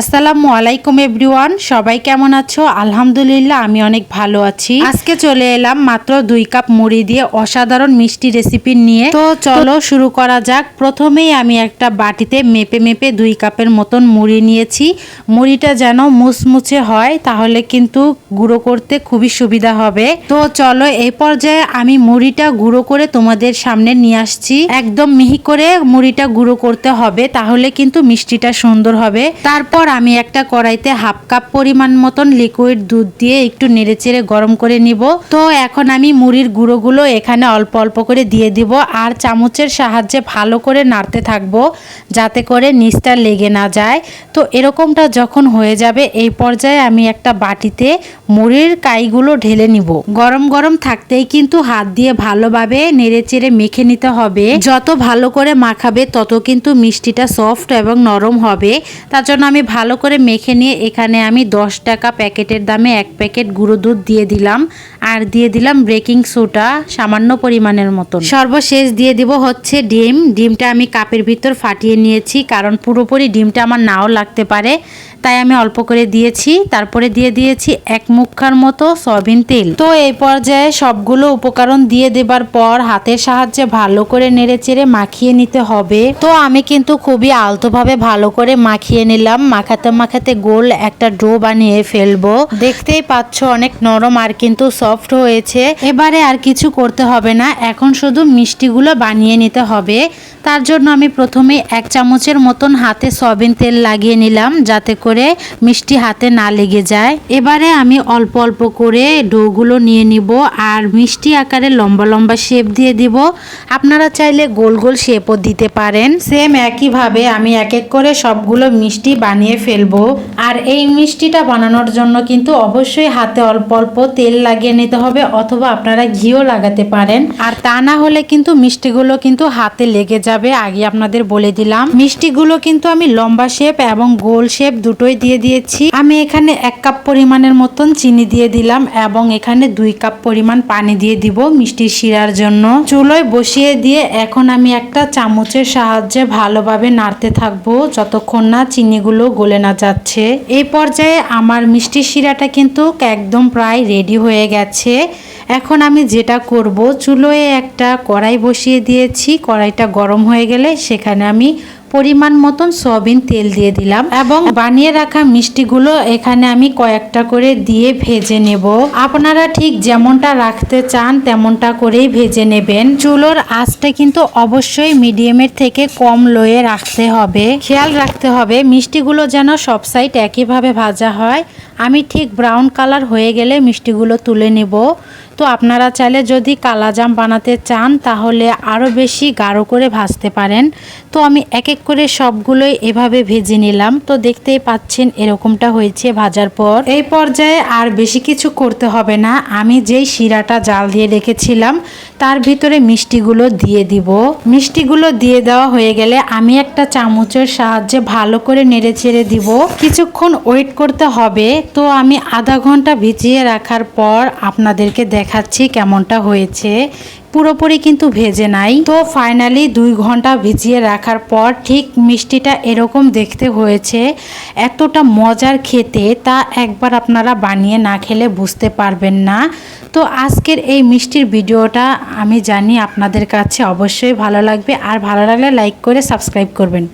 আসসালামু আলাইকুম এভরিওয়ান, সবাই কেমন আছো? আলহামদুলিল্লাহ, আমি অনেক ভালো আছি। আজকে চলে এলাম মাত্র দুই কাপ মুড়ি দিয়ে অসাধারণ মিষ্টি রেসিপি নিয়ে। তো চলো শুরু করা যাক। প্রথমেই আমি একটা বাটিতে মেপে মেপে দুই কাপের মতন মুড়ি নিয়েছি। মুড়িটা যেন মুচমুচে হয়, তাহলে কিন্তু গুঁড়ো করতে খুবই সুবিধা হবে। তো চলো, এই পর্যায়ে আমি মুড়িটা গুঁড়ো করে তোমাদের সামনে নিয়ে আসছি। একদম মিহি করে মুড়িটা গুঁড়ো করতে হবে, তাহলে কিন্তু মিষ্টিটা সুন্দর হবে। তারপর আমি একটা কড়াইতে হাফ কাপ পরিমাণ মতন লিকুইড দুধ দিয়ে একটু নেড়েচেড়ে গরম করে নিব। তো এখন আমি মুড়ির গুঁড়োগুলো এখানে অল্প অল্প করে দিয়ে দিব আর চামচের সাহায্যে ভালো করে নাড়তে থাকব যাতে করে নিচটা লেগে না যায়। তো এরকমটা যখন হয়ে যাবে এই পর্যায়ে আমি একটা বাটিতে মুড়ির কাইগুলো ঢেলে নিব। গরম গরম থাকতেই কিন্তু হাত দিয়ে ভালোভাবে নেড়েচেড়ে মেখে নিতে হবে। যত ভালো করে মাখাবে তত কিন্তু মিষ্টিটা সফট এবং নরম হবে। তার জন্য আমি ভালো করে মেখে নিয়ে এখানে আমি দশ টাকা প্যাকেটের দামে এক প্যাকেট গুঁড়ো দুধ দিয়ে দিলাম। আর দিয়ে দিলাম বেকিং সোডা সামান্য পরিমাণের মতন। সর্বশেষ দিয়ে দিব হচ্ছে ডিম। ডিমটা আমি কাপের ভিতর ফাটিয়ে নিয়েছি, কারণ পুরোপুরি ডিমটা আমার নাও লাগতে পারে। তাই আমি অল্প করে দিয়েছি। তারপরে দিয়ে দিয়েছি এক মুখার মতো সয়াবিন তেল। তো এই পর্যায়ে সবগুলো উপকরণ দিয়ে দেবার পর হাতের সাহায্যে ভালো করে নেড়ে চেড়ে মাখিয়ে নিতে হবে। তো আমি কিন্তু খুবই আলতোভাবে ভালো করে মাখিয়ে নিলাম। মাখাতে মাখাতে গোল একটা ডো বানিয়ে ফেলব। দেখতেই পাচ্ছ অনেক নরম আর কিন্তু সফট হয়েছে। এবারে আর কিছু করতে হবে না। এখন শুধু মিষ্টিগুলো বানিয়ে নিতে হবে। তার জন্য আমি প্রথমে এক চামচের মতন হাতে সয়াবিন তেল লাগিয়ে নিলাম যাতে করে মিষ্টি হাতে না লেগে যায়। এবারে আমি অল্প অল্প করে ডোগুলো নিয়ে নিব আর মিষ্টি আকারে লম্বা লম্বা শেপ দিয়ে দিব। আপনারা চাইলে গোল গোল শেপও দিতে পারেন। সেম একইভাবে আমি এক এক করে সবগুলো মিষ্টি বানিয়ে ফেলব। আর এই মিষ্টিটা বানানোর জন্য কিন্তু অবশ্যই হাতে অল্প অল্প তেল লাগিয়ে নিতে হবে অথবা আপনারা ঘিও লাগাতে পারেন। আর তা না হলে কিন্তু মিষ্টিগুলো কিন্তু হাতে লেগে যাবে। আগে আপনাদের বলে দিলাম। মিষ্টিগুলো কিন্তু আমি লম্বা শেপ এবং গোল শেপ দুটোই দিয়ে দিয়েছি। আমি এখানে এক কাপ পরিমাণের মতন চিনি দিয়ে দিলাম এবং এখানে দুই কাপ পরিমাণ পানি দিয়ে দিব মিষ্টির শিরার জন্য। চুলোয় বসিয়ে দিয়ে এখন আমি একটা চামচের সাহায্যে ভালোভাবে নাড়তে থাকব যতক্ষণ না চিনিগুলো গলে না যাচ্ছে। এই পর্যায়ে আমার মিষ্টি শিরাটা কিন্তু একদম প্রায় রেডি হয়ে গেছে। এখন আমি যেটা করব, চুলোয় একটা কড়াই বসিয়ে দিয়েছি। কড়াইটা গরম হয়ে গেলে সেখানে আমি পরিমাণ মতন সয়াবিন তেল দিয়ে দিলাম এবং বানিয়ে রাখা মিষ্টিগুলো এখানে আমি কয়েকটা করে দিয়ে ভেজে নেব। আপনারা ঠিক যেমনটা রাখতে চান তেমনটা করেই ভেজে নেবেন। চুলোর আঁচটা কিন্তু অবশ্যই মিডিয়ামের থেকে কম লয়ে রাখতে হবে। খেয়াল রাখতে হবে মিষ্টিগুলো যেন সব সাইড একইভাবে ভাজা হয়। আমি ঠিক ব্রাউন কালার হয়ে গেলে মিষ্টিগুলো তুলে নেব। তো আপনারা চাইলে যদি কালাজাম বানাতে চান, তাহলে আরও বেশি গাঢ় করে ভাজতে পারেন। তো আমি এক এক করে সবগুলোই এভাবে ভেজে নিলাম। তো দেখতেই পাচ্ছেন এরকমটা হয়েছে ভাজার পর। এই পর্যায়ে আর বেশি কিছু করতে হবে না। আমি যেই শিরাটা জাল দিয়ে রেখেছিলাম তার ভিতরে মিষ্টিগুলো দিয়ে দিব। মিষ্টিগুলো দিয়ে দেওয়া হয়ে গেলে আমি একটা চামচের সাহায্যে ভালো করে নেড়ে চেড়ে দিব। কিছুক্ষণ ওয়েট করতে হবে। তো আমি আধা ঘণ্টা ভিজিয়ে রাখার পর আপনাদেরকে দেখাচ্ছি কেমনটা হয়েছে। পুরোপুরি কিন্তু ভেজে নাই। তো ফাইনালি দুই ঘণ্টা ভিজিয়ে রাখার পর ঠিক মিষ্টিটা এরকম দেখতে হয়েছে। এতটা মজার খেতে তা একবার আপনারা বানিয়ে না খেলে বুঝতে পারবেন না। তো আজকের এই মিষ্টির ভিডিওটা আমি জানি আপনাদের কাছে অবশ্যই ভালো লাগবে। আর ভালো লাগলে লাইক করে সাবস্ক্রাইব করবেন।